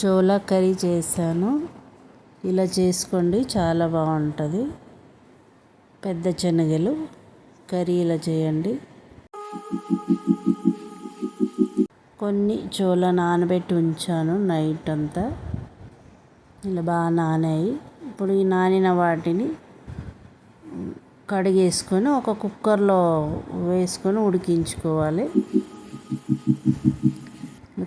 Chola curry చేశాను. ఇలా చేసుకోండి చాలా బాగుంటుంది. పెద్ద శనగలు కర్రీ ఇలా చేయండి. కొన్ని చోళ నానబెట్టి ఉంచాను నైట్ అంతా. ఇలా బాగా నానాయి. ఇప్పుడు ఈ నానిన వాటిని కడిగేసుకొని ఒక కుక్కర్లో వేసుకొని ఉడికించుకోవాలి.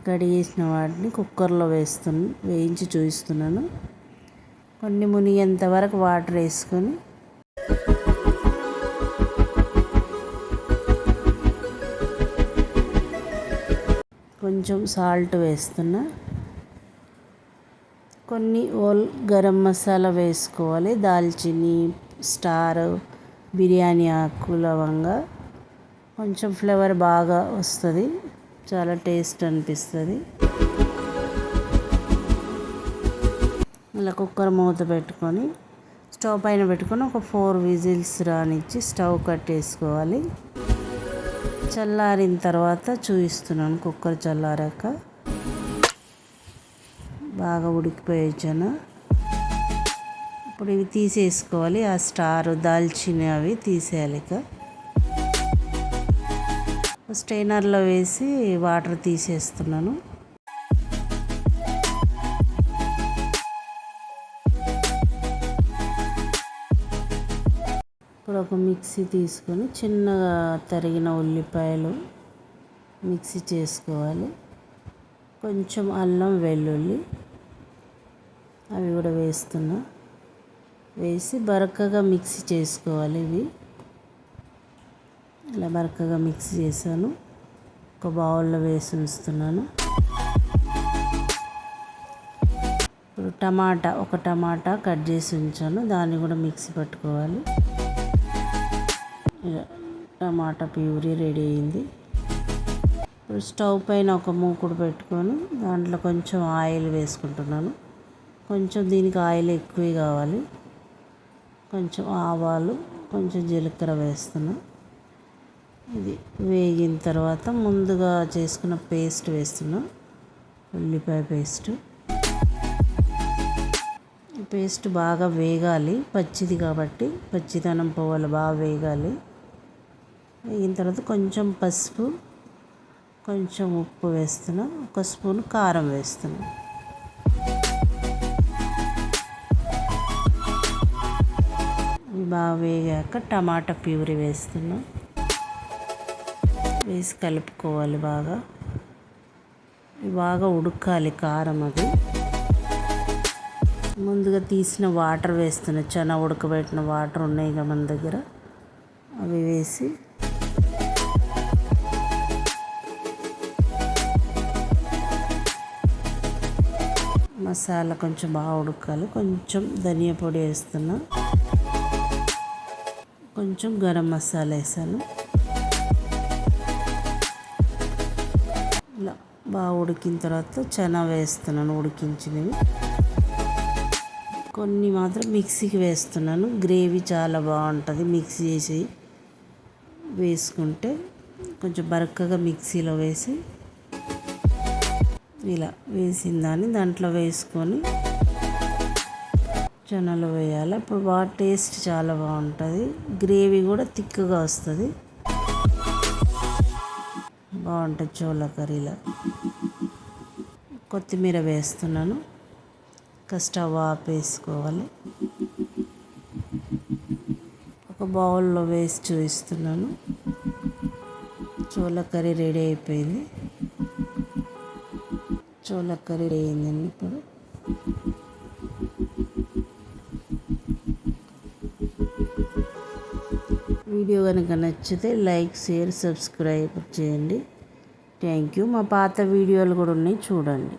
కడిగేసిన వాటిని కుక్కర్లో వేస్తు వేయించి చూపిస్తున్నాను. కొన్ని మునిగేంత వరకు వాటర్ వేసుకొని కొంచెం సాల్ట్ వేస్తున్నా. కొన్ని ఓల్ గరం మసాలా వేసుకోవాలి. దాల్చిని స్టార్ బిర్యానీ ఆకు లవంగా కొంచెం ఫ్లేవర్ బాగా వస్తుంది. చాలా టేస్ట్ అనిపిస్తుంది. ఇలా కుక్కర్ మూత పెట్టుకొని స్టవ్ పైన పెట్టుకొని ఒక ఫోర్ విజిల్స్ రానిచ్చి స్టవ్ కట్టేసుకోవాలి చల్లారిన తర్వాత చూపిస్తున్నాను కుక్కర్ చల్లారాక. బాగా ఉడికిపోయొచ్చాను ఇప్పుడు ఇవి తీసేసుకోవాలి. ఆ స్టార్ దాల్చిన అవి తీసేయాలి ఇక. స్ట్రైనర్లో వేసి వాటర్ తీసేస్తున్నాను. ఇప్పుడు ఒక మిక్సీ తీసుకొని చిన్నగా తరిగిన ఉల్లిపాయలు మిక్సీ చేసుకోవాలి. కొంచెం అల్లం వెల్లుల్లి అవి కూడా వేస్తున్నా. వేసి బరకగా మిక్సీ చేసుకోవాలి ఇవి. ఇలా బరకగా మిక్స్ చేశాను. ఒక బౌల్లో వేసి ఉంచుతున్నాను. ఇప్పుడు టమాటా ఒక టమాటా కట్ చేసి ఉంచాను. దాన్ని కూడా మిక్సీ పట్టుకోవాలి. టమాటా ప్యూరీ రెడీ అయింది. ఇప్పుడు స్టవ్ పైన ఒక మూకుడు పెట్టుకొని దాంట్లో కొంచెం ఆయిల్ వేసుకుంటున్నాను. కొంచెం దీనికి ఆయిల్ ఎక్కువ కావాలి. కొంచెం ఆవాలు కొంచెం జీలకర్ర వేస్తున్నాను ఇది వేగిన తర్వాత ముందుగా చేసుకున్న పేస్ట్ వేస్తున్నాం. ఉల్లిపాయ పేస్ట్. పేస్ట్ బాగా వేగాలి. పచ్చిది కాబట్టి పచ్చిదనం పోవాలి బాగా వేగాలి. వేగిన తర్వాత కొంచెం పసుపు కొంచెం ఉప్పు వేస్తున్నా. ఒక స్పూన్ కారం వేస్తున్నా. బాగా వేగాక టమాటా ప్యూరీ వేస్తున్నాం. వేసి కలుపుకోవాలి బాగా. బాగా ఉడకాలి కారం అది. ముందుగా తీసిన వాటర్ వేస్తున్నా చాలా ఉడకబెట్టిన వాటర్ ఉన్నాయి కదా మన దగ్గర. అవి వేసి మసాలా కొంచెం బాగా ఉడకాలి. కొంచెం ధనియా పొడి వేస్తున్నా. కొంచెం గరం మసాలా వేసాను. బాగా ఉడికిన తర్వాత చనా వేస్తున్నాను ఉడికించినవి. కొన్ని మాత్రం మిక్సీకి వేస్తున్నాను. గ్రేవీ చాలా బాగుంటుంది మిక్సీ చేసి వేసుకుంటే కొంచెం బరకగా మిక్సీలో వేసి ఇలా వేసిన దాన్ని దాంట్లో వేసుకొని చనలు వేయాలి. అప్పుడు బాగా టేస్ట్ చాలా బాగుంటుంది. గ్రేవీ కూడా థిక్గా వస్తుంది. బాగుంటుంది చోళ కర్రీలో. కొత్తిమీర వేస్తున్నాను. స్టవ్ ఆపేసుకోవాలి ఒక బౌల్లో వేసి చూపిస్తున్నాను. చోళ కర్రీ రెడీ అయిపోయింది. చోళ కర్రీ రెడీ అయిందండి ఇప్పుడు. వీడియో కనుక నచ్చితే లైక్ షేర్ సబ్స్క్రైబ్ చేయండి. థ్యాంక్ యూ మా పాత వీడియోలు కూడా ఉన్నాయి. చూడండి.